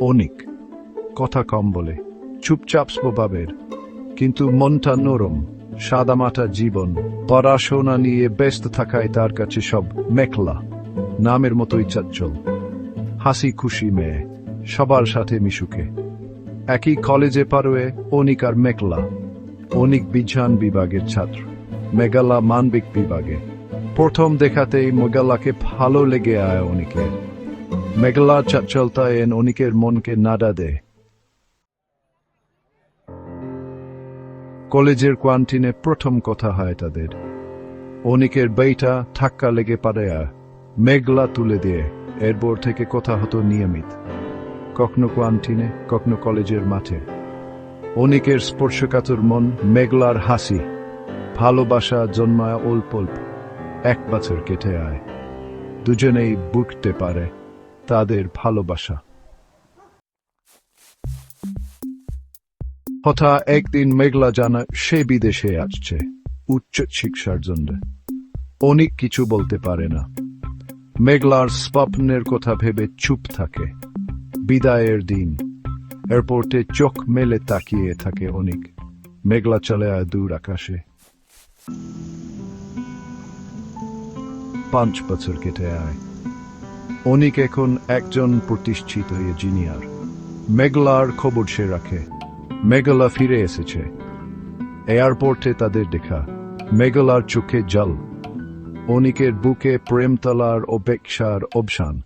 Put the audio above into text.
অনিক, কথা কম বলে, চুপচাপ স্বভাবের, কিন্তু মনটা নরম, সাদামাটা জীবন, পড়াশোনা নিয়ে ব্যস্ত থাকায় তার কাছে সব মেখলা, নামের মতোই চাচ্চল, হাসি খুশি মেয়ে, সবার সাথে মিশুকে। একই কলেজে পারোয়ে অনিক আর মেঘলা অনিক বিজ্ঞান বিভাগের ছাত্র, মেঘালা মানবিক বিভাগে। প্রথম দেখাতেই মেঘালাকে ভালো লেগে আয় অনিকের। মেঘলা চাচলতা এন অনিকের মনকে নাড়া দেয় কলেজের কোয়ান্টিনে প্রথম কথা হয় তাদের। অনিকের বইটা ঠাক্কা লেগে পারে আর মেঘলা তুলে দিয়ে এরপর থেকে কথা হতো নিয়মিত, কখনো কোয়ান্টিনে, কখনো কলেজের মাঠে। অনিকের স্পর্শকাতর মন মেঘলার হাসি, ভালোবাসা জন্মায় অল্প অল্প, এক বছর কেটে আয়, দুজনেই বুঝতে পারে। তাদের ভালোবাসা। হঠাৎ একদিন মেঘলা জানা সে বিদেশে আসছে, উচ্চ শিক্ষার জন্য। অনেক কিছু বলতে পারে না। মেঘলার স্বপ্নের কথা ভেবে চুপ থাকে। বিদায়ের দিন, এয়ারপোর্টে চোখ মেলে তাকিয়ে থাকে অনেক মেঘলা চলে আয় দূর আকাশে। পাঁচ বছর কেটে আয়। অনিক এখন একজন প্রতিষ্ঠিত ইঞ্জিনিয়ার। মেঘলার খবর সে রাখে। মেঘলা ফিরে এসেছে। এয়ারপোর্টে তাদের দেখা। মেঘলার চোখে জল। অনিকের বুকে প্রেমতলার অপেক্ষার অবসান।